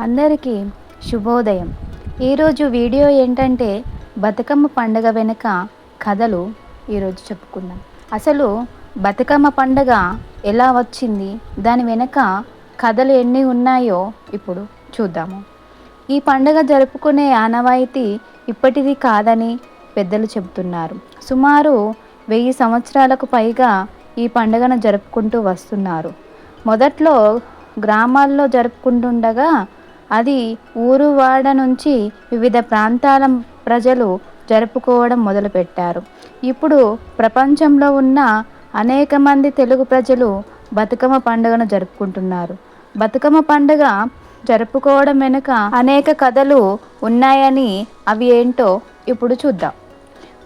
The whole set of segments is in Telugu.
అందరికీ శుభోదయం. ఈరోజు వీడియో ఏంటంటే బతుకమ్మ పండుగ వెనుక కథలు ఈరోజు చెప్పుకుందాం. అసలు బతుకమ్మ పండుగ ఎలా వచ్చింది? దాని వెనుక కథలు ఎన్ని ఉన్నాయో ఇప్పుడు చూద్దాము. ఈ పండుగ జరుపుకునే ఆనవాయితీ ఇప్పటిది కాదని పెద్దలు చెబుతున్నారు. సుమారు వెయ్యి సంవత్సరాలకు పైగా ఈ పండుగను జరుపుకుంటూ వస్తున్నారు. మొదట్లో గ్రామాల్లో జరుపుకుంటుండగా అది ఊరువాడ నుంచి వివిధ ప్రాంతాల ప్రజలు జరుపుకోవడం మొదలుపెట్టారు. ఇప్పుడు ప్రపంచంలో ఉన్న అనేక మంది తెలుగు ప్రజలు బతుకమ్మ పండుగను జరుపుకుంటున్నారు. బతుకమ్మ పండుగ జరుపుకోవడం వెనుక అనేక కథలు ఉన్నాయని అవి ఏంటో ఇప్పుడు చూద్దాం.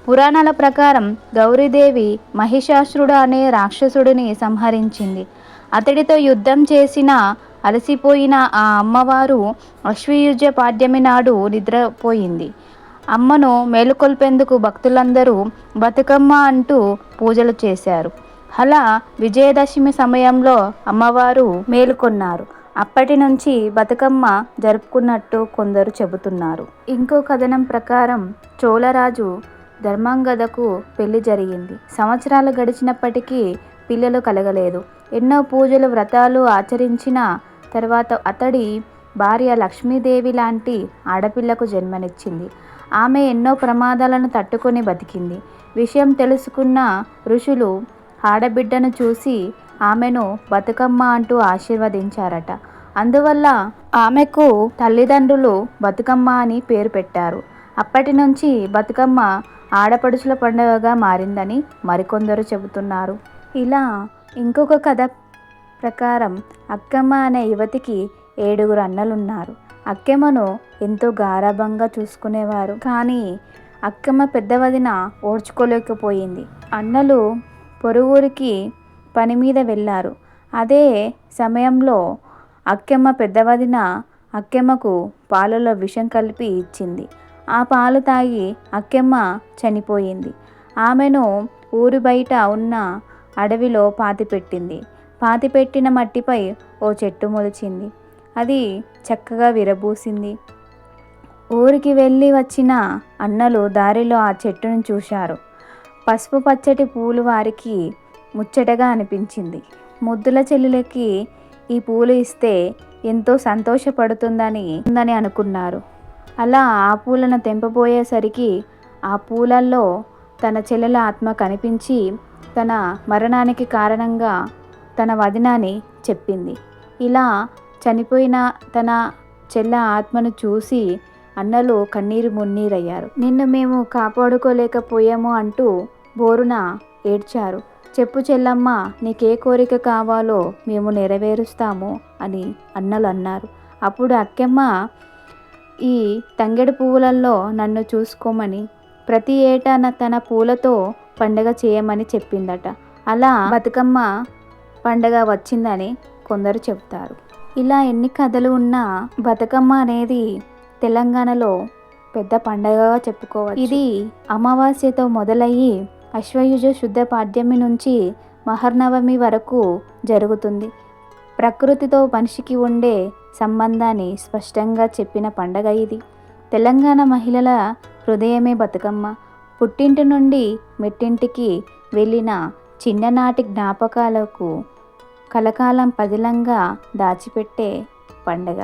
పురాణాల ప్రకారం గౌరీదేవి మహిషాసురుడు అనే రాక్షసుడిని సంహరించింది. అతడితో యుద్ధం చేసిన అలసిపోయిన ఆ అమ్మవారు అశ్వయుజ పాడ్యమి నాడు నిద్రపోయింది. అమ్మను మేలుకొల్పేందుకు భక్తులందరూ బతుకమ్మ అంటూ పూజలు చేశారు. అలా విజయదశమి సమయంలో అమ్మవారు మేలుకొన్నారు. అప్పటి నుంచి బతుకమ్మ జరుపుకున్నట్టు కొందరు చెబుతున్నారు. ఇంకో కథనం ప్రకారం చోళరాజు ధర్మాంగదకు పెళ్ళి జరిగింది. సంవత్సరాలు గడిచినప్పటికీ పిల్లలు కలగలేదు. ఎన్నో పూజలు వ్రతాలు ఆచరించిన తర్వాత అతడి భార్య లక్ష్మీదేవి లాంటి ఆడపిల్లకు జన్మనిచ్చింది. ఆమె ఎన్నో ప్రమాదాలను తట్టుకొని బతికింది. విషయం తెలుసుకున్న ఋషులు ఆడబిడ్డను చూసి ఆమెను బతుకమ్మ అంటూ ఆశీర్వదించారట. అందువల్ల ఆమెకు తల్లిదండ్రులు బతుకమ్మ అని పేరు పెట్టారు. అప్పటి నుంచి బతుకమ్మ ఆడపడుచుల పండుగగా మారిందని మరికొందరు చెబుతున్నారు. ఇలా ఇంకొక కథ ప్రకారం అక్కమ్మ అనే యువతికి ఏడుగురు అన్నలున్నారు. అక్కెమ్మను ఎంతో గారాభంగా చూసుకునేవారు. కానీ అక్కమ్మ పెద్దవదిన ఓర్చుకోలేకపోయింది. అన్నలు పొరుగురికి పని మీద వెళ్ళారు. అదే సమయంలో అక్కెమ్మ పెద్దవదిన అక్కెమ్మకు పాలలో విషం కలిపి ఇచ్చింది. ఆ పాలు తాగి అక్కెమ్మ చనిపోయింది. ఆమెను ఊరి బయట ఉన్న అడవిలో పాతిపెట్టింది. పాతిపెట్టిన మట్టిపై ఓ చెట్టు మొలిచింది. అది చక్కగా విరబూసింది. ఊరికి వెళ్ళి వచ్చిన అన్నలు దారిలో ఆ చెట్టును చూశారు. పసుపు పచ్చటి పూలు వారికి ముచ్చటగా అనిపించింది. ముద్దుల చెల్లెలకి ఈ పూలు ఇస్తే ఎంతో సంతోషపడుతుందని ఉందని అనుకున్నారు. అలా ఆ పూలను తెంపబోయేసరికి ఆ పూలల్లో తన చెల్లెల ఆత్మ కనిపించి తన మరణానికి కారణంగా తన వదినాని చెప్పింది. ఇలా చనిపోయిన తన చెల్ల ఆత్మను చూసి అన్నలు కన్నీరు మున్నీరయ్యారు. నిన్ను మేము కాపాడుకోలేకపోయాము అంటూ బోరున ఏడ్చారు. చెప్పు చెల్లమ్మ నీకే కోరిక కావాలో మేము నెరవేరుస్తాము అని అన్నలు అన్నారు. అప్పుడు అక్కమ్మ ఈ తంగెడు పువ్వులలో నన్ను చూసుకోమని ప్రతి ఏటా తన పూలతో పండగ చేయమని చెప్పిందట. అలా బతుకమ్మ పండగ వచ్చిందని కొందరు చెప్తారు ఇలా ఎన్ని కథలు ఉన్నా బతుకమ్మ అనేది తెలంగాణలో పెద్ద పండగగా చెప్పుకోవచ్చు. ఇది అమావాస్యతో మొదలయ్యి అశ్వయుజ శుద్ధ పాడ్యమి నుంచి మహర్నవమి వరకు జరుగుతుంది. ప్రకృతితో మనిషికి ఉండే సంబంధాన్ని స్పష్టంగా చెప్పిన పండగ ఇది. తెలంగాణ మహిళల హృదయమే బతుకమ్మ. పుట్టింటి నుండి మెట్టింటికి వెళ్ళిన చిన్ననాటి జ్ఞాపకాలకు కలకాలం పదిలంగా దాచిపెట్టే పండగ.